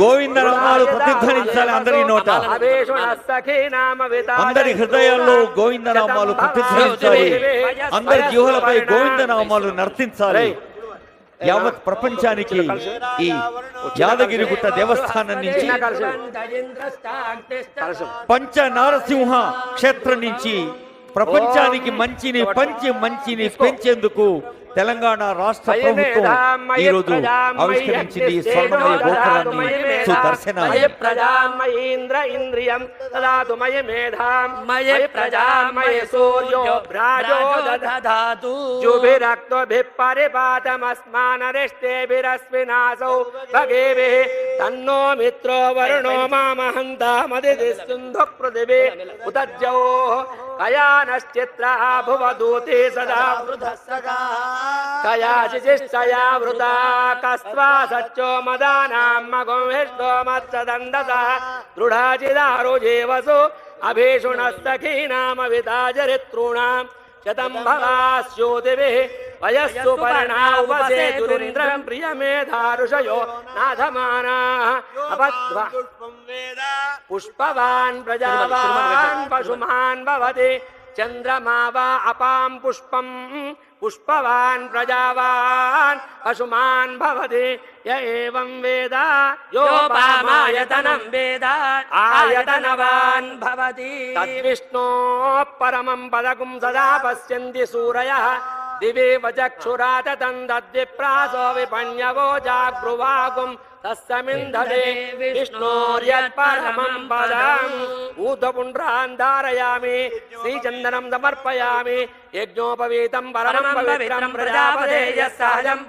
గోవింద నామాలు ప్రతిధ్వనించాలి అందరి నోట. అందరి హృదయాల్లో గోవింద నామాలు ప్రతిధ్వనించాలి. అందరి జీవులపై గోవింద నామాలు నర్తించాలి. యావత్ ప్రపంచానికి ఈ యాదగిరిగుట్ట దేవస్థానం నుంచి పంచ నారసింహ క్షేత్రం నుంచి ప్రపంచానికి మంచిని పంచి మంచిని పెంచేందుకు తెలంగాణ రాష్ట్ర ప్రభుత్వం ఈ రోజు ఆవిష్కరించింది ఈ స్వర్ణమయ గోపురాన్ని సుదర్శనాన్ని ప్రజామయేంద్ర ఇంద్రియం దదాతు మయ మేధాం మయ ప్రజామయ సూర్యో భ్రాజో దధాతు जुभिरक्तभिः परिपातमस्मानरिष्टेभिरश्विनासौ भगेभिः तन्नो मित्रो वरुणो मामहन्तामदितिस्तुन्धु पृथिवी उदज्जोः कयानश्चित्रः भुवदूते सदा वृधः सदा कयाचिचिष्टया वृता कस्त्वा सच्चो मदानां मगुंहिष्टो मत्सदन्दसः दृढाचिदारुजेवसु अभीषुणस्तखीनामविताचरितॄणाम् शतं भवास्योतिभिः వయస్సు పరణావసే దురింద్రం ప్రియమేధారుషయో నాథమానా అపద్వ పుష్పవాన్ ప్రజావాన్ పశుమాన్ భవతి చంద్రమా వా అపాం పుష్పం పుష్పవాన్ ప్రజావాన్ పశుమాన్ భవతి య ఏవం వేద యోపామాయతనం వేద ఆయతనవాన్ భవతి తద్విష్ణో పరమం పదకుం సదా పశ్యంతి సూరయః दिवे वचक्षुरा विपण्यवो जाग्रुवागुम् तस्य विष्णोर्यत्परमम् पदम्। यत् धारयामि श्रीचन्दनम् समर्पयामि यज्ञोपवीतम् वरणम् पवित्रम् प्रजापदे वृदापदे यः सहजं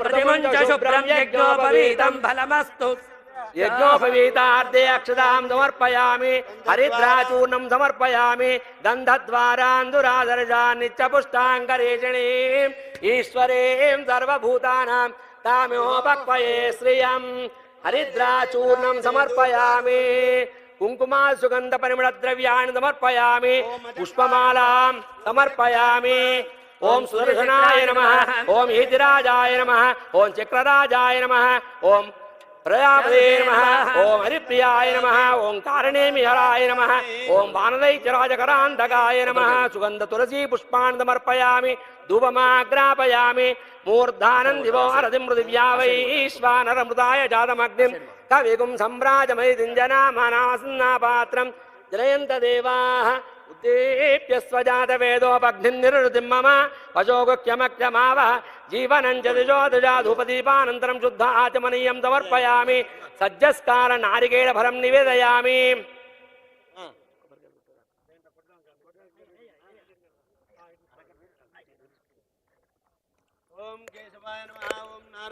प्रतिमुञ्च शुभ्रम् यज्ञोपवीतम् फलमस्तु। యజ్ఞోపవీతార్థే అక్షదాం సమర్పయామి హరిద్రాచూర్ణం సమర్పయామి గంధద్వారాంధురాదర్శాన్నిత్య పుష్టాంగరేషణీం ఈశ్వరీం సర్వభూతానాం తామోపక్వయే శ్రియం హరిద్రాచూర్ణం సమర్పయామి కుంకుమా సుగంధ పరిమళ ద్రవ్యాన్ని సమర్పయామి పుష్పమాలాం సమర్పయామి. ఓం సుదర్శనాయ నమ ఓం ఈతిరాజాయ నమ ఓం చక్రరాజాయ నమ ఓం பிரஜாபதே நம ஓம் ஹரிப்பிரியாய நம ஓம் தாரணேமிஹராய நம ஓம் வானதைச்சராஜகராந்தகாய நம சுகந்த துளசி புஷ்பான் சமர்ப்பயாமி தூபமாக்ராபயாமி மூர்தானம் திவோ அரதி மிருதிவ்யா வைஸ்வானரமృతాయ ஜாதமக்னிம். கவிகும் சம்ராஜமயதிஞ்சனா மனாசன்னா பாத்திரம். ஜலயந்த தேவாः స్వజాతవేదోపగ్నిం నిరుతిం మమ పశోగుఖ్యమఖ్యమావ జీవనం చ శుద్ధ ఆచమనీయం సమర్పయామి సజ్జస్కార నారికేళ ఫలం నివేదయామి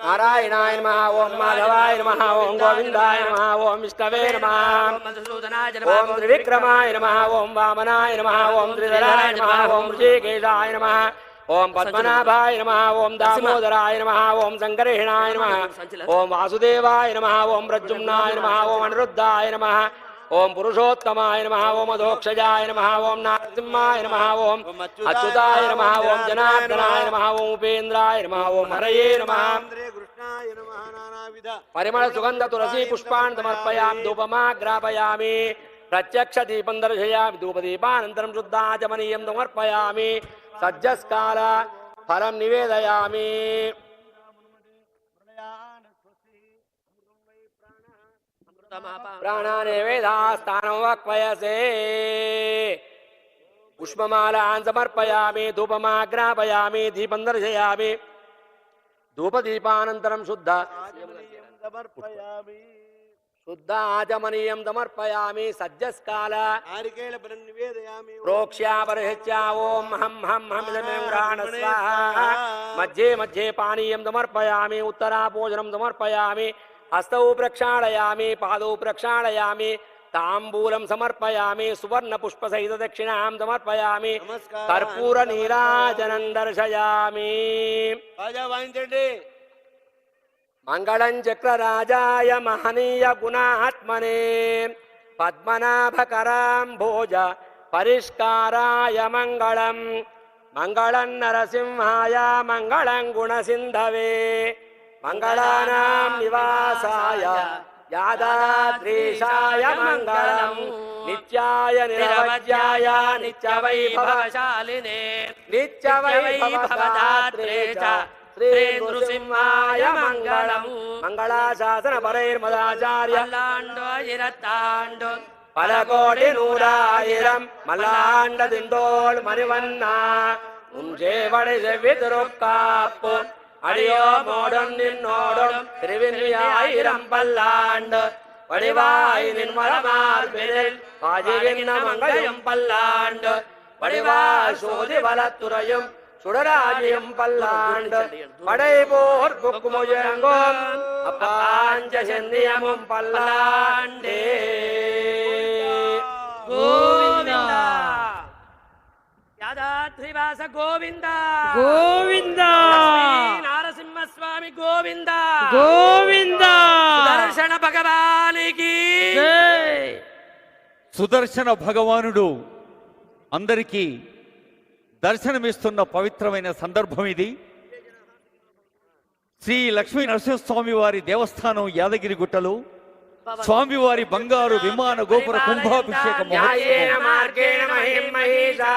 నారాయణాయ నమ ఓం మాధవాయ నమ ఓం గోవిందాయ నమ ఓం విష్ణవే నమ ఓం త్రివిక్రమాయ నమ ఓం వామనాయ నమ ఓం త్రిధరాయ నమ ఓం ఋషికేశాయ నమ ఓం పద్మనాభాయ నమ ఓం దామోదరాయ నమ ఓం సంకర్షణాయ నమ ఓం వాసుదేవాయ నమ ఓం ప్రద్యుమ్నాయ నమ ఓం అనిరుద్ధాయ నమ ఓం పురుషోత్తమాయ నమ ఓం అధోక్షజాయ నమ ఓం నారసింహాయ నమ ఓం అచ్యుతాయ నమ ఓం జనార్దనాయ నమ ఓం ఉపేంద్రాయ నమ ఓం హరయే నమ. పరిమళ సుగంధ తులసీ పుష్పాన్ సమర్పయామి ధూపమాగ్రాపయామి ప్రత్యక్ష దీపం దర్శయామి ధూపదీపానంతరం శుద్ధాచమనీయం సమర్పయామి సజ్జస్కాల ఫలం నివేదయామి. ప్రాణానే వేదాస్థానం వక్వయసే పుష్పమాలాన్ సమర్పయామి ధూపమాగ్రాపయామి దీపం దర్శయామి ధూపదీపానంతరం శుద్ధ సమర్పయామి శుద్ధ ఆచమనీయం సమర్పయామి సజ్జస్కాల నారికేళ ఫలం నివేదయామి ప్రోక్ష్యాపరిహత్యా ఓం హం హం హం ఇదమేం గ్రహణ స్వాహ మధ్యే మధ్యే हस्तौ प्रक्षालयामि पादौ प्रक्षालयामि ताम्बूलं समर्पयामि सुवर्णपुष्पसहितदक्षिणां समर्पयामि कर्पूरनीराजनं दर्शयामि मङ्गलं चक्रराजाय महनीय गुणात्मने पद्मनाभकराम्भोज परिष्काराय मङ्गलम् मङ्गलं नरसिंहाय मङ्गलं गुणसिन्धवे మంగళానాం నివాసాయ యాదాద్రీషాయ మంగళం. నిత్యాయ నిరవధ్యాయ నిత్యవైభవశాలినే. నిత్యవైభవదాత్రే చ శ్రీనృసింహాయ మంగళం. మంగళాశాసన పరైర్మదాచార్య ലാണ്ടോയിരത്താണ്ടു പല കോടി നൂറായിരം മല്ലാണ്ടതിന്തോൾ മരുവന്ന. ഉഞ്ചേവടി ചെവി തിരുക്കാപ്പും அடியோ செவ்வி நின்னோடும் திருவின்யாயிரம் பல்லாண்டு. வடிவாய் நின்மலமார்பினில் பாஜிகின்ன மங்கையும் பல்லாண்டு. வடிவாய் சோதி வலத்துறையும் சுடராஜியும் பல்லாண்டு. படைபோர் புக்குமுயங்கும் அப்பாஞ்ச செந்தியமும் பல்லாண்டே. యాదాద్రివాస గోవింద. గోవింద. నారసింహస్వామి గోవింద. గోవింద. దర్శన భగవానికి. జై. సుదర్శన భగవానుడు అందరికీ దర్శనమిస్తున్న పవిత్రమైన సందర్భం ఇది. శ్రీ లక్ష్మీ నరసింహస్వామి వారి దేవస్థానం యాదగిరి గుట్టలో. స్వామివారి బంగారు విమాన గోపుర కుంభాభిషేక మహిషా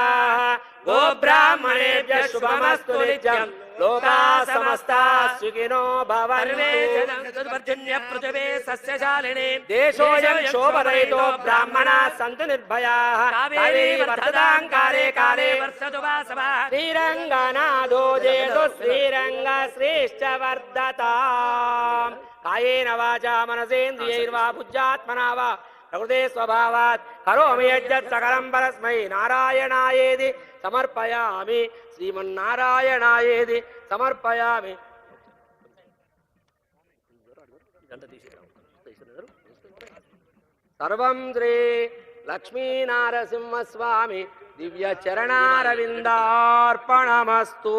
గో బ్రాహ్మణేభ్య శుభమస్తు నిత్యం. లోకా సమస్తా సుఖినో భవంతు పర్జన్య పృథివే సస్యశాలిని. దేశోయం శోభరయితో బ్రాహ్మణా సంతు నిర్భయాః. కావేరీ వర్ధతాం కాలే కాలే వర్షతు వాసవ. శ్రీరంగనాథో జేతు శ్రీరంగ శ్రేష్ఠ వర్ధతాం. కాయేన వాచా మనసేంద్రియైర్వా బుద్ధ్యాత్మనా వా. பிரகృతే ஸ்வபாவாத் கரோமி யஜ்ஜத் சகலம் பரஸ்மை நாராயணாயேதி சமர்ப்பயாமி ஸ்ரீமன் நாராயணாயேதி சமர்ப்பயாமி சர்வம் ஸ்ரீ லக்ஷ்மீ நாரசிம்மஸ்வாமி திவ்ய சரணாரவிந்தார்ப்பணமஸ்தூ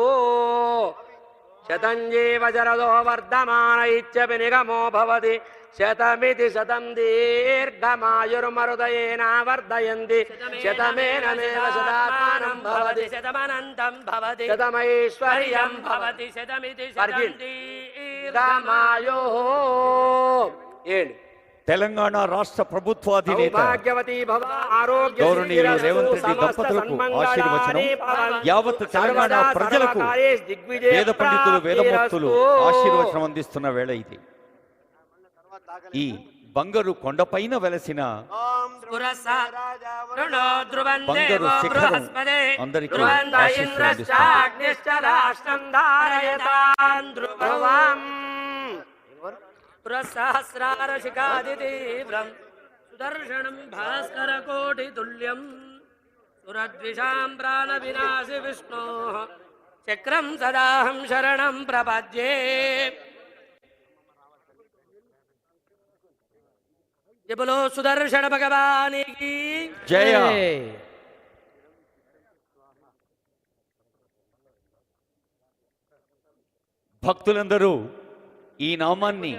శతంజీవ జరదో వర్ధమాన ఇత్యపి నిగమో భవతి. శతమితి శతం దీర్ఘమాయుర్మరుదయేన వర్ధయంతి. శతమేన శతాత్మానం భవతి. శతమనంతం భవతి. శతమైశ్వర్యం భవతి. శతమితి. శతం దీర్ఘమాయో. ఏంటి తెలంగాణ రాష్ట్ర భవ ఆరోగ్య గౌరవనీయులు రేవంత్ రెడ్డి దంపతులకు ఆశీర్వచనం. యావత్ తెలంగాణ ప్రజలకు వేద పండితులు వేదమూర్తులు ఆశీర్వచనం అందిస్తున్న వేళ ఇది. ఈ బంగారు కొండపైన వెలసిన బంగారు శిఖరం అందరికీ ఆశీస్సులు భాస్కర కోటి తుల్యం సురద్విషాం ప్రాణ వినాశి విష్ణో. చక్రం సదాహం శరణం ప్రపద్యే. జబులో సుదర్శన భగవానికి జయ. భక్తులందరూ ఈ నామాన్ని